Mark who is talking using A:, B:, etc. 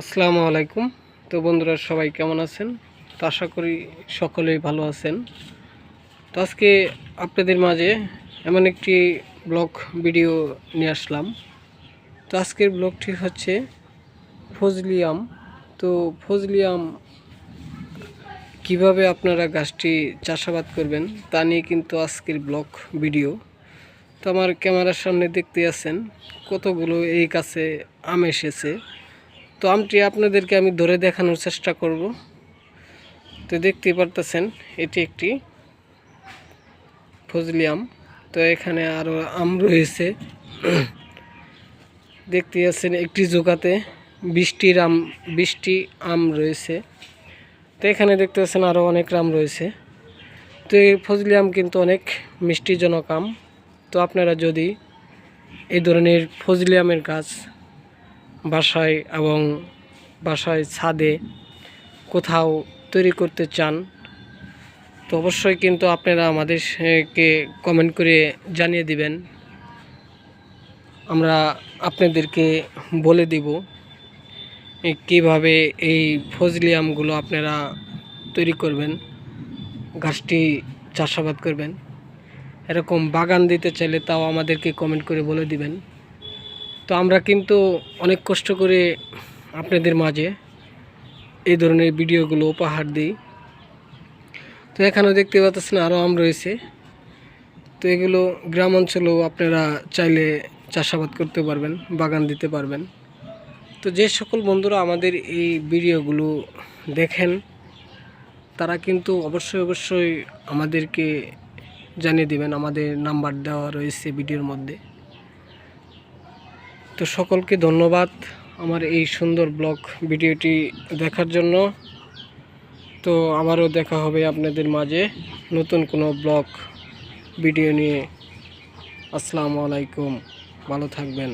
A: আসসালামু আলাইকুম। তো বন্ধুরা, সবাই কেমন আছেন? তো আশা করি সকলেই ভালো আছেন। তো আজকে আপনাদের মাঝে এমন একটি ব্লগ ভিডিও নিয়ে আসলাম। তো আজকের ব্লগটি হচ্ছে ফজলিয়াম তো ফজলিয়াম কীভাবে আপনারা গাছটি চাষাবাদ করবেন তা নিয়ে কিন্তু আজকের ব্লগ ভিডিও। তো আমার ক্যামেরার সামনে দেখতে আছেন, কতগুলো এই গাছে আম এসেছে। তো আমটি আপনাদেরকে আমি ধরে দেখানোর চেষ্টা করব। তো দেখতেই পারতেছেন, এটি একটি ফজলি আম। তো এখানে আরও আম রয়েছে। দেখতে আছেন, একটি জোগাতে বৃষ্টির আম বৃষ্টি আম রয়েছে। তো এখানে দেখতে পাচ্ছেন আরও অনেক আম রয়েছে। তো এই ফজলি আম কিন্তু অনেক মিষ্টিজনক আম। তো আপনারা যদি এই ধরনের ফজলি আমের গাছ বাসায় এবং বাসায় ছাদে কোথাও তৈরি করতে চান, তো অবশ্যই কিন্তু আপনারা আমাদেরকে কমেন্ট করে জানিয়ে দিবেন। আমরা আপনাদেরকে বলে দিব কীভাবে এই ফজলি আমগুলো আপনারা তৈরি করবেন, গাছটি চাষাবাদ করবেন। এরকম বাগান দিতে চাইলে তাও আমাদেরকে কমেন্ট করে বলে দিবেন। তো আমরা কিন্তু অনেক কষ্ট করে আপনাদের মাঝে এই ধরনের ভিডিওগুলো উপহার দিই। তো এখানেও দেখতে পাচ্ছেন আরও আম রয়েছে। তো এগুলো গ্রাম অঞ্চলেও আপনারা চাইলে চাষাবাদ করতে পারবেন, বাগান দিতে পারবেন। তো যে সকল বন্ধুরা আমাদের এই ভিডিওগুলো দেখেন, তারা কিন্তু অবশ্যই অবশ্যই আমাদেরকে জানিয়ে দিবেন, আমাদের নাম্বার দেওয়া রয়েছে ভিডিওর মধ্যে। তো সকলকে ধন্যবাদ আমার এই সুন্দর ব্লগ ভিডিওটি দেখার জন্য। তো আমারও দেখা হবে আপনাদের মাঝে নতুন কোনো ব্লগ, ভিডিও নিয়ে। আসসালামু আলাইকুম, ভালো থাকবেন।